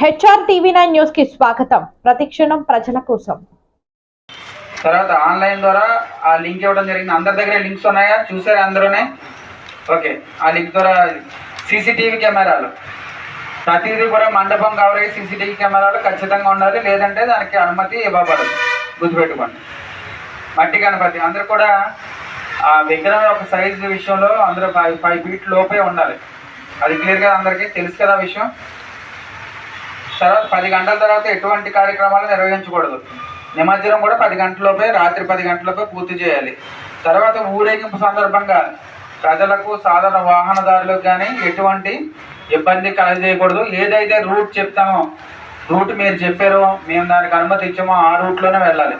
HR TV nine న్యూస్కి స్వాగతం. ప్రతిక్షణం ప్రజల కోసం. తర్వాత ఆన్లైన్ ద్వారా ఆ లింక్ ఇవ్వడం జరిగింది. అందరి దగ్గర లింక్స్ ఉన్నాయా? చూసారా అందరూనే? ఓకే. ఆ లింక్ ద్వారా సీసీటీవీ కెమెరాలు. ప్రతిదీ కూడా మండపం కవరేజ్ సీసీటీవీ కెమెరాలు ఖచ్చితంగా ఉండాలి. లేదంటే దానికి అనుమతి ఇవ్వబడదు. గుర్తుపెట్టుకోండి. మట్టి గణపతి. అందరూ కూడా ఆ విగ్రహం యొక్క సైజు విషయంలో అందరూ ఫైవ్ ఫైవ్ ఫీట్ లోపే ఉండాలి. అది క్లియర్గా అందరికీ తెలుసు కదా ఆ విషయం. తర్వాత పది గంటల తర్వాత ఎటువంటి కార్యక్రమాలు నిర్వహించకూడదు. నిమజ్జనం కూడా పది గంటలలోపే రాత్రి పది గంటలలోపే పూర్తి చేయాలి. తర్వాత ఊరేగింపు సందర్భంగా ప్రజలకు సాధారణ వాహనదారులకు కానీ ఎటువంటి ఇబ్బంది కలగజేయకూడదు. ఏదైతే రూట్ చెప్తామో రూట్ మీరు చెప్పారో మేము దానికి అనుమతి ఇచ్చామో ఆ రూట్లోనే వెళ్ళాలి.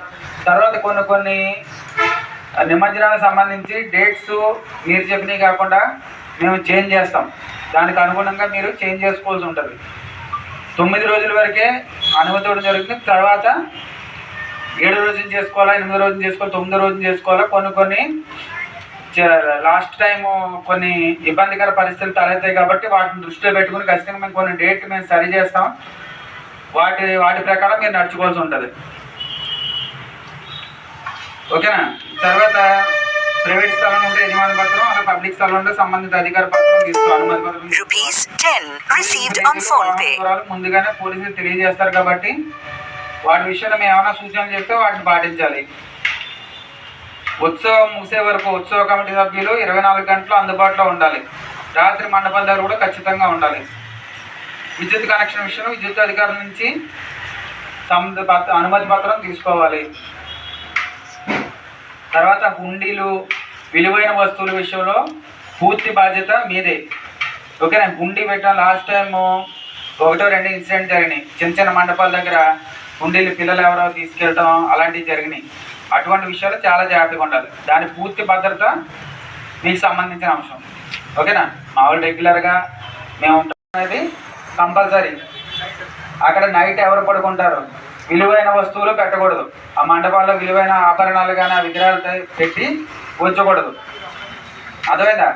తర్వాత కొన్ని కొన్ని నిమజ్జనానికి సంబంధించి డేట్స్ మీరు చెప్పినవి కాకుండా మేము చేంజ్ చేస్తాం. దానికి అనుగుణంగా మీరు చేంజ్ చేసుకోవాల్సి ఉంటుంది. తొమ్మిది రోజుల వరకే అనుమతి ఇవ్వడం జరుగుతుంది తర్వాత ఏడు రోజులు చేసుకోవాలా ఎనిమిది రోజులు చేసుకోవాలి తొమ్మిది రోజులు చేసుకోవాలా కొన్ని కొన్ని లాస్ట్ టైం కొన్ని ఇబ్బందికర పరిస్థితులు తలెత్తాయి కాబట్టి వాటిని దృష్టిలో పెట్టుకుని ఖచ్చితంగా మేము కొన్ని డేట్ మేము సరి చేస్తాం. వాటి వాటి ప్రకారం మీరు నడుచుకోవాల్సి ఉంటుంది. ఓకేనా? తర్వాత ప్రైవేట్ స్థలం ఉంటే యజమాని పత్రం అలా పబ్లిక్ స్థలం ఉంటే సంబంధిత అధికార పత్రం తీసుకో అనుమతి పత్రం తీసుకో. Rupees 10 received on phone pay. వివరాలు ముందుగానే పోలీసులు తెలియజేస్తారు కాబట్టి వాటి విషయంలో మేము ఏమైనా సూచనలు చెప్తే వాటిని పాటించాలి ఉత్సవం ముగిసే వరకు ఉత్సవ కమిటీ సభ్యులు ఇరవై నాలుగు గంటలు అందుబాటులో ఉండాలి రాత్రి మండపాల దగ్గర కూడా ఖచ్చితంగా ఉండాలి విద్యుత్ కనెక్షన్ విషయంలో విద్యుత్ అధికారుల నుంచి అనుమతి పత్రం తీసుకోవాలి తర్వాత హుండీలు విలువైన వస్తువుల విషయంలో పూర్తి బాధ్యత మీదే. ఓకేనా? హుండీ పెట్టాం లాస్ట్ టైము ఒకటో రెండు ఇన్సిడెంట్ జరిగినాయి. చిన్న చిన్న మండపాల దగ్గర హుండీలు పిల్లలు ఎవరో తీసుకెళ్ళటం అలాంటివి జరిగినాయి. అటువంటి విషయాలు చాలా జాగ్రత్తగా ఉండాలి. దాని పూర్తి భద్రత మీకు సంబంధించిన అంశం. ఓకేనా? మామూలు రెగ్యులర్గా మేము ఉంటాం అనేది కంపల్సరీ. అక్కడ నైట్ ఎవరు పడుకుంటారు? విలువైన వస్తువులు పెట్టకూడదు. ఆ మండపాల్లో విలువైన ఆభరణాలు కానీ ఆ విగ్రహాలు పెట్టి ఉంచకూడదు. అర్థమైందా?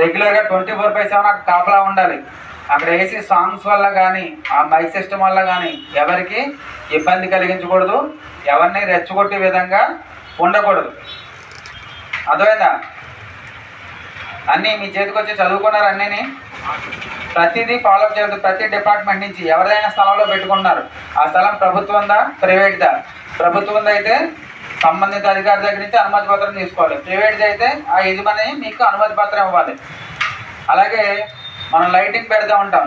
రెగ్యులర్గా ట్వంటీ ఫోర్ బై సెవెన్ అక్కడ కాపలా ఉండాలి. అక్కడ వేసి సాంగ్స్ వల్ల కానీ ఆ మైక్ సిస్టమ్ వల్ల కానీ ఎవరికి ఇబ్బంది కలిగించకూడదు. ఎవరిని రెచ్చగొట్టే విధంగా ఉండకూడదు. అర్థమైందా? అన్నీ మీ చేతికి వచ్చి చదువుకున్నారు అన్నీని? ప్రతిదీ ఫాలో చేయదు ప్రతి డిపార్ట్మెంట్ నుంచి ఎవరైనా స్థలంలో పెట్టుకున్నారు ఆ స్థలం ప్రభుత్వందా? ప్రైవేట్దా? ప్రభుత్వంది అయితే సంబంధిత అధికారి దగ్గర నుంచి అనుమతి పత్రం తీసుకోవాలి. ప్రైవేట్ది అయితే ఆ యజమాని మీకు అనుమతి పత్రం ఇవ్వాలి. అలాగే మనం లైటింగ్ పెడతా ఉంటాం.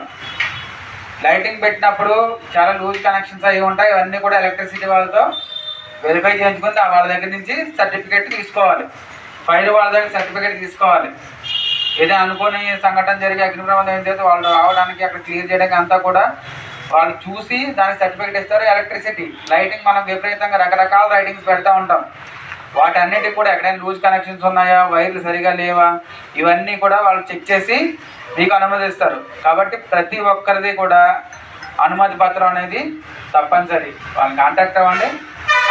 లైటింగ్ పెట్టినప్పుడు చాలా లూజ్ కనెక్షన్స్ అవి ఉంటాయి. ఇవన్నీ కూడా ఎలక్ట్రిసిటీ వాళ్ళతో వెరిఫై చేయించుకుని ఆ వాళ్ళ దగ్గర నుంచి సర్టిఫికేట్ తీసుకోవాలి. ఫైర్ వాళ్ళ దగ్గర సర్టిఫికేట్ తీసుకోవాలి. ఏదైనా అనుకోని సంఘటన జరిగి అగ్ని ప్రమాదం ఏం చేస్తే వాళ్ళు రావడానికి అక్కడ క్లియర్ చేయడానికి అంతా కూడా వాళ్ళు చూసి దానికి సర్టిఫికేట్ ఇస్తారు ఎలక్ట్రిసిటీ. లైటింగ్ మనం విపరీతంగా రకరకాల లైటింగ్స్ పెడతా ఉంటాం. వాటన్నిటికి కూడా ఎక్కడైనా లూజ్ కనెక్షన్స్ ఉన్నాయా? వైర్లు సరిగా లేవా? ఇవన్నీ కూడా వాళ్ళు చెక్ చేసి మీకు అనుమతిస్తారు. కాబట్టి ప్రతి ఒక్కరిది కూడా అనుమతి పత్రం అనేది తప్పనిసరి. వాళ్ళని కాంటాక్ట్ అవ్వండి.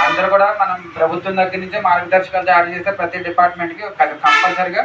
అందరూ కూడా మనం ప్రభుత్వం దగ్గర నుంచి మార్గదర్శకాలు తయారు చేస్తే ప్రతి డిపార్ట్మెంట్కి కంపల్సరిగా